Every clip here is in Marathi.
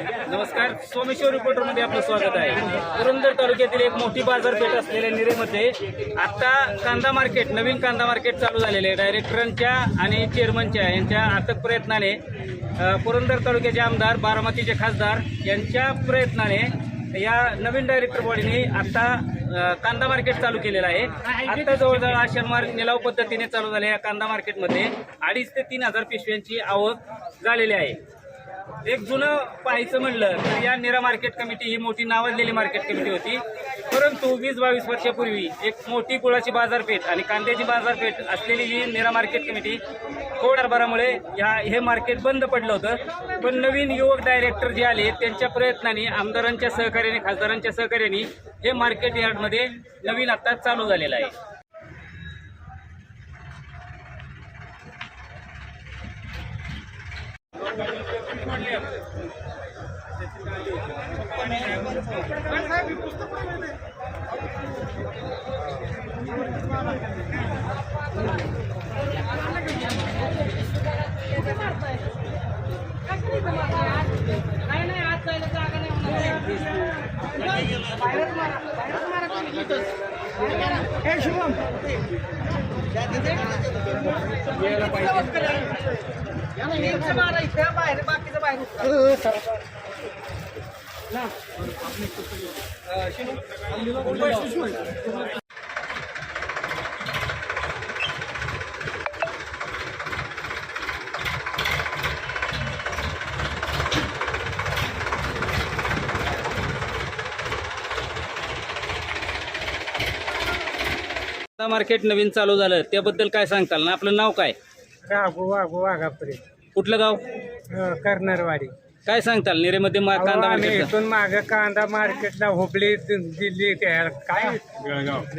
नमस्कार सोमेश्वर रिपोर्टरमध्ये आपलं स्वागत आहे. पुरंदर तालुक्यातील एक मोठी बाजारपेठ असलेल्या निरेमध्ये आता कांदा मार्केट नवीन कांदा मार्केट चालू झालेले आहे. डायरेक्टरांच्या आणि चेअरमनच्या यांच्या अथक प्रयत्नाने पुरंदर तालुक्याचे आमदार बारामतीचे खासदार यांच्या प्रयत्नाने या नवीन डायरेक्टर बॉडीने आता कांदा मार्केट चालू केलेलं आहे. आता जवळजवळ हा शनिवार निलाव पद्धतीने चालू झाले या कांदा मार्केटमध्ये अडीच ते तीन हजार पिशव्यांची आवक झालेली आहे. एक जुनं पाहायचं म्हणलं तर या निरा मार्केट कमिटी ही मोठी नावाजलेली मार्केट कमिटी होती. परंतु वीस बावीस वर्षापूर्वी एक मोठी गुळाची बाजारपेठ आणि कांद्याची बाजारपेठ असलेली ही निरा मार्केट कमिटी खोड ह्या हे मार्केट बंद पडलं होतं. पण नवीन युवक डायरेक्टर जे आले त्यांच्या प्रयत्नाने आमदारांच्या सहकार्याने खासदारांच्या सहकार्याने हे मार्केट यार्डमध्ये नवीन आत्ताच चालू झालेलं आहे. नाही नाही आज जायला जागा नाही हे शुभम. ना, बाहेर बाकीचं बाहेर उचला. मार्केट नवीन चालू झालं त्याबद्दल काय सांगताल ना? आपलं नाव काय? राघू वाघू वाघापुरे. कुठलं गाव? अं, कर्नरवाडी. काय सांगताल? निरेमध्ये मा- कांदा आम्ही मार्केट इथून माग कांदा मार्केटला हुबळी दि- दिल्ली त्या काय?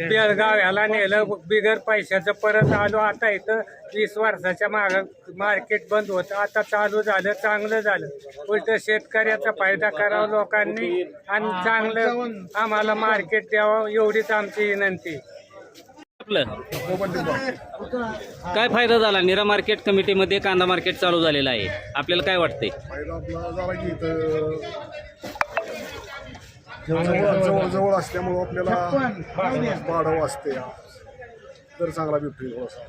बेळगाव. याला नेलं बिगर पैशाचं परत आलो. आता इथं वीस वर्षाच्या माग मार्केट बंद होतं. आता चालू झालं चांगलं झालं. उलट शेतकऱ्याचा फायदा करावा लोकांनी आणि चांगलं आम्हाला मार्केट द्यावं एवढीच आमची विनंती. आपलं? काय फायदा झाला? निरा मार्केट कमिटीमध्ये कांदा मार्केट चालू झालेलं आहे. आपल्याला काय वाटतंय? जवळ जवळ जवळ असल्यामुळं आपल्याला भाडं वाचते तर चांगला असं.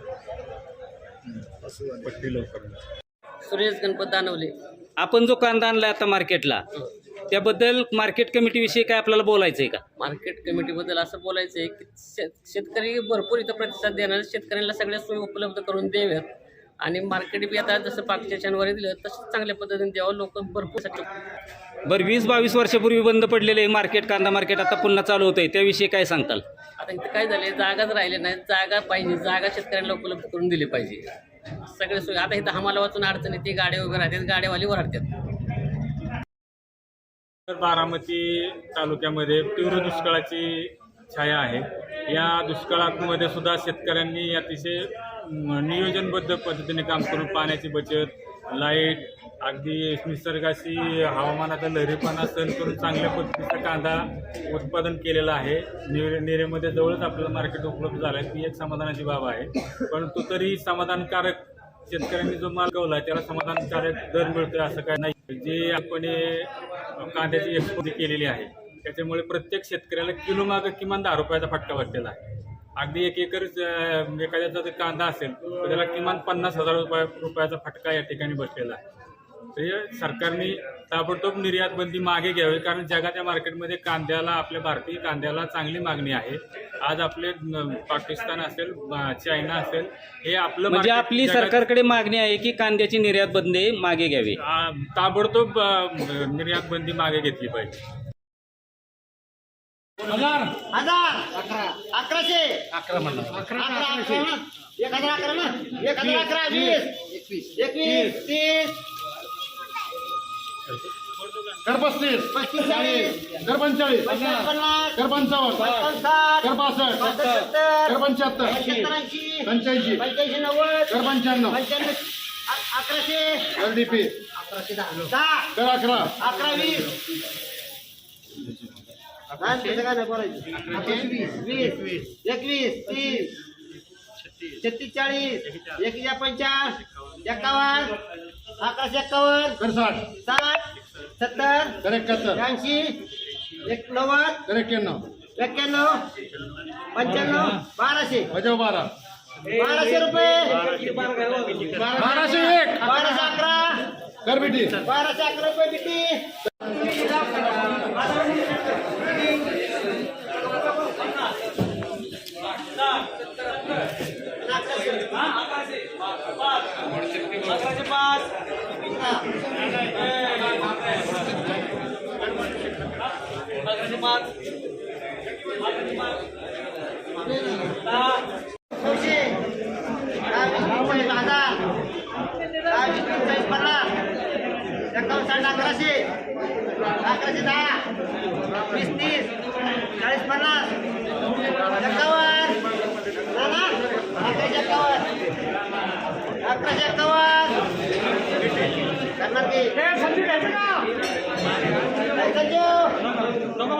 सुरेश गणपत दानवले. आपण जो कांदा आणलाय आता मार्केटला त्याबद्दल मार्केट कमिटीविषयी काय आपल्याला बोलायचंय का? मार्केट कमिटीबद्दल असं बोलायचं आहे की शेत- शेतकरी भरपूर इथं प्रतिसाद देणार शेतकऱ्यांना सगळ्या सोयी उपलब्ध करून द्याव्यात. आणि मार्केट बी आता जसं पाकच्या शनिवारी दिलं तसं चांगल्या पद्धतीने द्यावं. लोक भरपूर बरं वीस बावीस वर्षापूर्वी बंद पडलेलं आहे मार्केट कांदा मार्केट आता पुन्हा चालू होतंय. त्याविषयी काय सांगताल? आता इथं काय झालंय? जागाच राहिले नाही. जागा पाहिजे. जागा शेतकऱ्यांना उपलब्ध करून दिली पाहिजे. सगळे सोयी आता इथं आम्हाला वाचून अडचण येते. गाड्या वगैरे राहतात. गाड्यावाली ओरडतात. तर बारामती तालुक्यामध्ये तीव्र दुष्काळाची छाया आहे. या दुष्काळामध्ये सुद्धा शेतकऱ्यांनी अतिशय नियोजनबद्ध पद्धतीने काम करून पाण्याची बचत लाइट अगदी निसर्गाशी हवामानाचा लहरीपणा सहन करून चांगल्या पद्धतीचा कांदा उत्पादन केलेला आहे. निरे निरेमध्ये जवळच आपल्याला मार्केट उपलब्ध झालं आहे. ती एक समाधानाची बाब आहे. परंतु तरी समाधानकारक शेतकऱ्यांनी जो माल गवला त्याला समाधानकारक दर मिळतोय असं काय नाही. जे आपण कांद्याची एक्सपोर्ट केलेली आहे. त्याच्यामुळे प्रत्येक शेतकऱ्याला किलो मागं किमान दहा रुपयाचा फटका बसलेला आहे. अगदी एक एकर एखाद्याचा जर कांदा असेल तर त्याला किमान पन्नास हजार रुपया रुपयाचा फटका या ठिकाणी बसलेला आहे. हे सरकारने ताबडतोब निर्यात बंदी मागे घ्यावी कारण जगाच्या मार्केटमध्ये कांद्याला आपल्या भारतीय कांद्याला चांगली मागणी आहे. आज आपले पाकिस्तान असेल चायना असेल हे आपलं म्हणजे market आपली जगात- सरकारकडे मागणी आहे की कांद्याची निर्यात बंदी मागे घ्यावी. आ, ताबडतोब अ, निर्यात बंदी मागे घेतली पाहिजे. अकराशे. अकरा म्हणा. अकरा अकरा एक हजार अकरा ना एक हजार अकरा वीस. एकवीस. एकवीस तीस. कर पस्तीस पस्तीस चाळीस कर पंचेचाळीस कर पंचावन्न कर पासष्ट कर पंच्याहत्तर पंच्याहत्तर ऐंशी पंच्याऐंशी पंच्याऐंशी नव्वद कर पंच्याण्णव अकराशे कर डीपी अकराशे दहा कर अकरा अकरा वीस एकवीस तीस छत्तीस चाळीस एक पंचाळीस एकावन्न अकराशे एक्कावन्न कर साठ सत्तर तर एकाहत्तर. ऐंशी एक नव्वद तर एक्क्याण्णव. एक्क्याण्णव पंच्याण्णव बाराशे. अजय बारा. बाराशे रुपये. बाराशे एक. बाराशे अकरा. कर बेटी. बाराशे अकरा रुपये किती अकराशे पाच अकराशे पाच दहा नऊशे वीस पंचेचाळीस हजार दहा वीस पन्नास एकावन्न. साठ अकराशे अकराशे दहा वीस तीस चाळीस पन्नास एकावन्न ना ना अकराशे एकावन्न अकराशे एकावन्न करणार की काय संजू अकराशे एकावन्न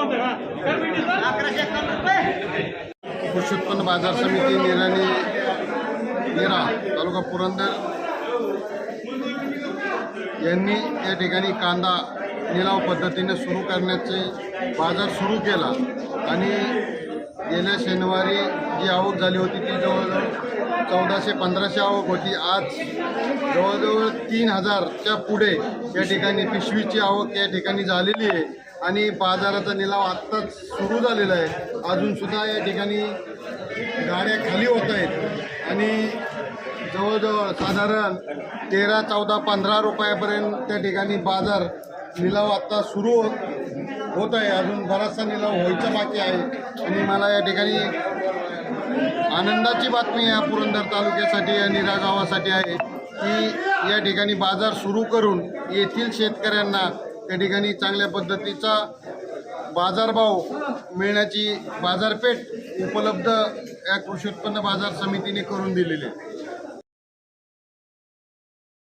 रुपये कृषी उत्पन्न बाजार समिती निराणी निरा तालुका पुरंदर. यांनी या ठिकाणी कांदा निलाव पद्धतीने सुरू करण्याचे बाजार सुरू केला. आणि गेल्या शनिवारी जी आवक झाली होती ती जवळजवळ चौदाशे पंधराशे आवक होती. आज जवळजवळ तीन हजारच्या पुढे या ठिकाणी पिशवीची आवक या ठिकाणी झालेली आहे. आणि बाजाराचा निलाव आत्ताच सुरू झालेला आहे. अजून सुद्धा या ठिकाणी गाड्या खाली होत आहेत. आणि जवळजवळ साधारण तेरा चौदा पंधरा रुपयापर्यंत त्या ठिकाणी बाजार निलाव आत्ता सुरू होत आहे. अजून बराचसा निलाव व्हायचा बाकी आहे. आणि मला या ठिकाणी आनंदाची बातमी या पुरंदर तालुक्यासाठी आणि गावासाठी आहे की या ठिकाणी बाजार सुरू करून येथील शेतकऱ्यांना त्या ठिकाणी चांगल्या पद्धतीचा बाजारभाव मिळण्याची बाजारपेठ उपलब्ध या कृषी उत्पन्न बाजार समितीने करून दिलेली आहे.